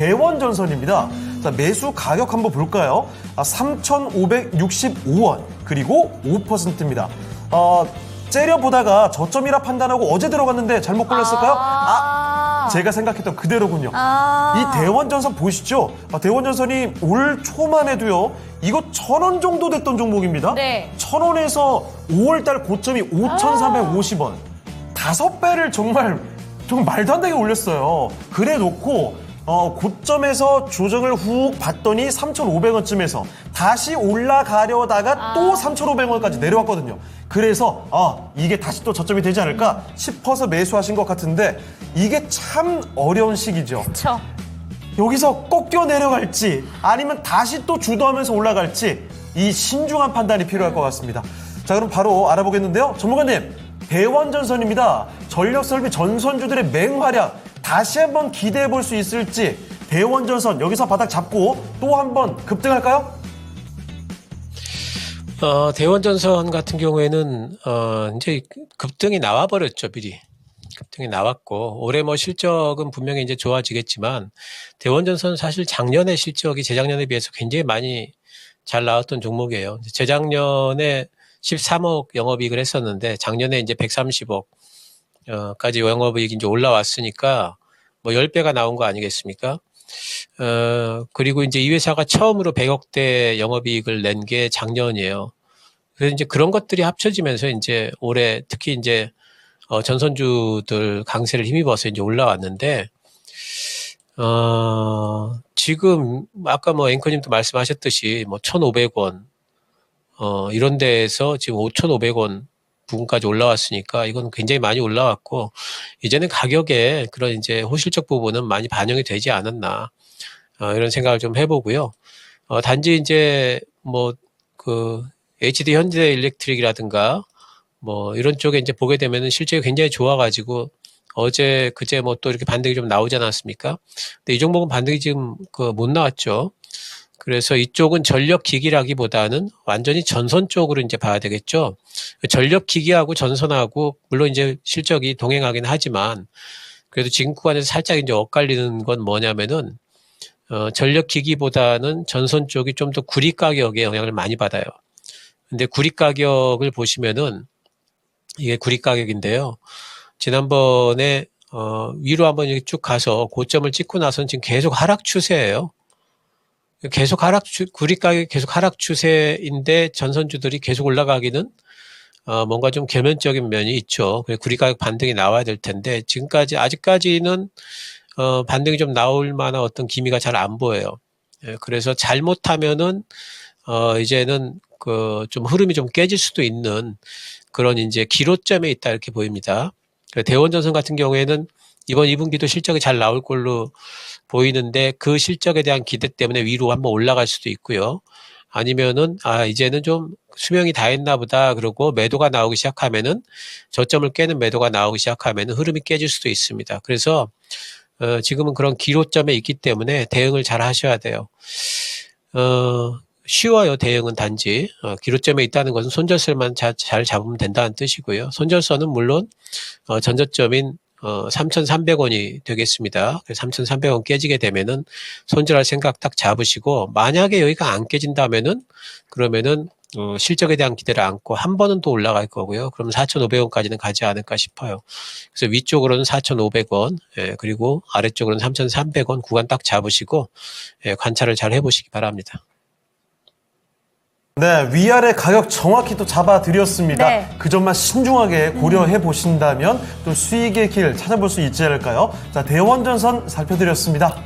대원전선입니다. 자, 매수 가격 한번 볼까요? 아, 3,565원 그리고 5%입니다. 어, 째려보다가 저점이라 판단하고 어제 들어갔는데 잘못 걸렸을까요? 아, 제가 생각했던 그대로군요. 아. 이 대원전선 보시죠? 아, 대원전선이 올 초만 해도요. 이거 천 원 정도 됐던 종목입니다. 네. 천 원에서 5월달 고점이 5,450원. 다섯 배를 정말 좀 말도 안 되게 올렸어요. 그래 놓고 어, 고점에서 조정을 훅 받더니 3,500원쯤에서 다시 올라가려다가 또 3,500원까지 내려왔거든요. 그래서 아 이게 다시 또 저점이 되지 않을까 싶어서 매수하신 것 같은데 이게 참 어려운 시기죠. 그쵸. 여기서 꺾여 내려갈지 아니면 다시 또 주도하면서 올라갈지 이 신중한 판단이 필요할 것 같습니다. 자 그럼 바로 알아보겠는데요. 전문가님 대원전선입니다. 전력 설비 전선주들의 맹활약 다시 한번 기대해 볼 수 있을지 대원전선 여기서 바닥 잡고 또 한번 급등할까요? 어, 대원전선 같은 경우에는 어, 이제 급등이 나와 버렸죠, 미리. 급등이 나왔고 올해 뭐 실적은 분명히 이제 좋아지겠지만 대원전선 사실 작년에 실적이 재작년에 비해서 굉장히 많이 잘 나왔던 종목이에요. 재작년에 13억 영업이익을 했었는데 작년에 이제 130억 어까지 영업이익이 이제 올라왔으니까 뭐 10배가 나온 거 아니겠습니까? 어, 그리고 이제 이 회사가 처음으로 100억대 영업이익을 낸 게 작년이에요. 그래서 이제 그런 것들이 합쳐지면서 이제 올해 특히 이제 어, 전선주들 강세를 힘입어서 이제 올라왔는데, 어, 지금 아까 뭐 앵커님도 말씀하셨듯이 뭐 1,500원, 어, 이런 데에서 지금 5,500원 부분까지 올라왔으니까 이건 굉장히 많이 올라왔고, 이제는 가격에 그런 이제 호실적 부분은 많이 반영이 되지 않았나, 어, 이런 생각을 좀 해보고요. 어, 단지 이제 뭐 그 HD 현대 일렉트릭이라든가 뭐 이런 쪽에 이제 보게 되면은 실적이 굉장히 좋아가지고 어제 그제 뭐 또 이렇게 반등이 좀 나오지 않았습니까? 근데 이 종목은 반등이 지금 그 못 나왔죠. 그래서 이쪽은 전력 기기라기보다는 완전히 전선 쪽으로 이제 봐야 되겠죠. 전력 기기하고 전선하고 물론 이제 실적이 동행하긴 하지만 그래도 지금 구간에서 살짝 이제 엇갈리는 건 뭐냐면은 어, 전력 기기보다는 전선 쪽이 좀 더 구리 가격에 영향을 많이 받아요. 근데 구리 가격을 보시면은 이게 구리 가격인데요. 지난번에 어, 위로 한번 쭉 가서 고점을 찍고 나서는 지금 계속 하락 추세예요. 계속 하락 추, 구리 가격 계속 하락 추세인데 전선주들이 계속 올라가기는 어, 뭔가 좀 계면적인 면이 있죠. 구리 가격 반등이 나와야 될 텐데 지금까지 아직까지는 어, 반등이 좀 나올 만한 어떤 기미가 잘 안 보여요. 예, 그래서 잘못하면은 어, 이제는 그 좀 흐름이 좀 깨질 수도 있는 그런 이제 기로점에 있다 이렇게 보입니다. 그 대원전선 같은 경우에는 이번 2분기도 실적이 잘 나올 걸로 보이는데 그 실적에 대한 기대 때문에 위로 한번 올라갈 수도 있고요. 아니면은 아 이제는 좀 수명이 다 했나 보다 그러고 매도가 나오기 시작하면은 저점을 깨는 매도가 나오기 시작하면은 흐름이 깨질 수도 있습니다. 그래서 어, 지금은 그런 기로점에 있기 때문에 대응을 잘 하셔야 돼요. 어, 쉬워요, 대응은 단지. 어, 기로점에 있다는 것은 손절선만 자, 잘 잡으면 된다는 뜻이고요. 손절선은 물론, 어, 전저점인, 어, 3,300원이 되겠습니다. 그래서 3,300원 깨지게 되면은 손절할 생각 딱 잡으시고, 만약에 여기가 안 깨진다면은, 그러면은, 어, 실적에 대한 기대를 안고 한 번은 또 올라갈 거고요. 그러면 4,500원까지는 가지 않을까 싶어요. 그래서 위쪽으로는 4,500원, 예, 그리고 아래쪽으로는 3,300원 구간 딱 잡으시고, 예, 관찰을 잘 해보시기 바랍니다. 네, 위아래 가격 정확히 또 잡아드렸습니다. 네. 그 점만 신중하게 고려해 보신다면 또 수익의 길 찾아볼 수 있지 않을까요? 자, 대원전선 살펴드렸습니다.